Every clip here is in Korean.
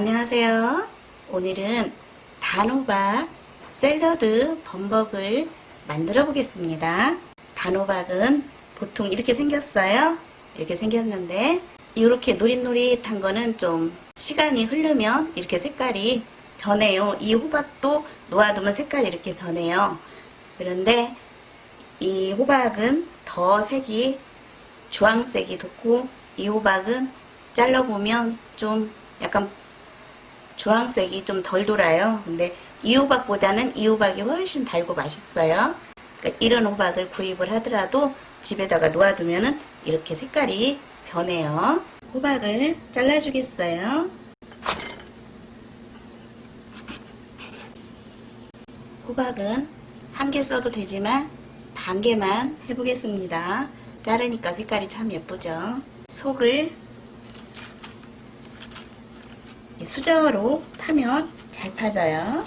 안녕하세요. 오늘은 단호박 샐러드 범벅을 만들어 보겠습니다. 단호박은 보통 이렇게 생겼어요. 이렇게 생겼는데 이렇게 노릿노릿한 거는 좀 시간이 흐르면 이렇게 색깔이 변해요. 이 호박도 놓아두면 색깔이 이렇게 변해요. 그런데 이 호박은 더 색이 주황색이 돋고 이 호박은 잘라보면 좀 약간 주황색이 좀 덜 돌아요. 근데 이 호박보다는 이 호박이 훨씬 달고 맛있어요. 그러니까 이런 호박을 구입을 하더라도 집에다가 놓아두면은 이렇게 색깔이 변해요. 호박을 잘라주겠어요. 호박은 한 개 써도 되지만 반 개만 해보겠습니다. 자르니까 색깔이 참 예쁘죠. 속을 수저로 파면 잘 파져요.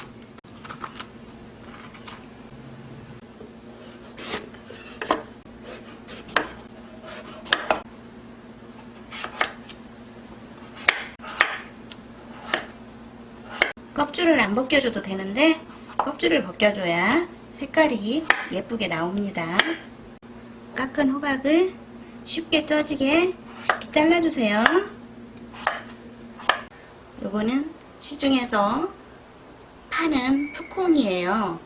껍질을 안 벗겨줘도 되는데 껍질을 벗겨줘야 색깔이 예쁘게 나옵니다. 깎은 호박을 쉽게 쪄지게 잘라주세요. 요거는 시중에서 파는 푸콩이에요.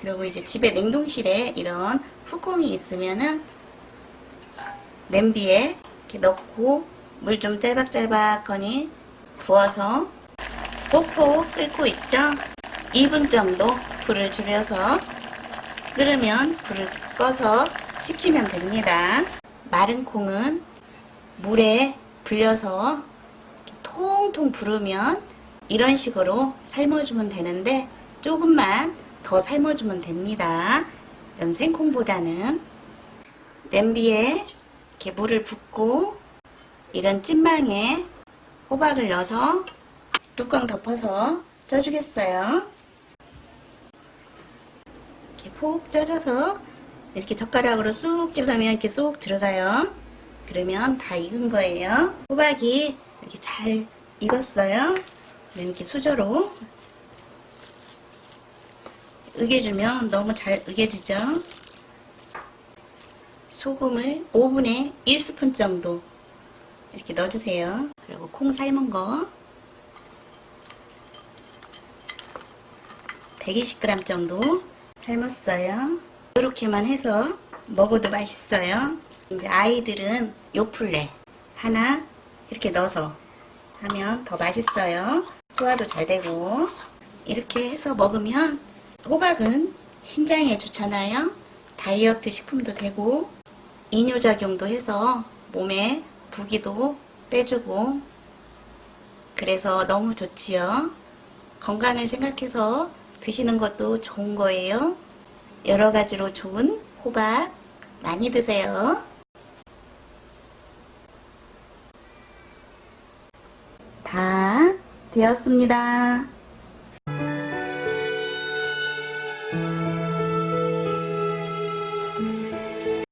그리고 이제 집에 냉동실에 이런 푸콩이 있으면은 냄비에 이렇게 넣고 물 좀 짤박짤박하니 부어서 뽁뽁 끓고 있죠? 2분 정도 불을 줄여서 끓으면 불을 꺼서 식히면 됩니다. 마른 콩은 물에 불려서 통통 부르면 이런 식으로 삶아주면 되는데 조금만 더 삶아주면 됩니다. 이런 생콩보다는 냄비에 이렇게 물을 붓고 이런 찐망에 호박을 넣어서 뚜껑 덮어서 쪄주겠어요. 이렇게 폭 쪄져서 이렇게 젓가락으로 쑥 찔러면 이렇게 쏙 들어가요. 그러면 다 익은 거예요. 호박이 이렇게 잘 익었어요. 이렇게 수저로 으개주면 너무 잘 으개지죠. 소금을 5분에 1스푼 정도 이렇게 넣어주세요. 그리고 콩 삶은 거 120g 정도 삶았어요. 이렇게만 해서 먹어도 맛있어요. 이제 아이들은 요플레 하나 이렇게 넣어서 하면 더 맛있어요. 소화도 잘 되고 이렇게 해서 먹으면 호박은 신장에 좋잖아요. 다이어트 식품도 되고 이뇨작용도 해서 몸에 부기도 빼주고 그래서 너무 좋지요. 건강을 생각해서 드시는 것도 좋은 거예요. 여러 가지로 좋은 호박 많이 드세요. 다 되었습니다.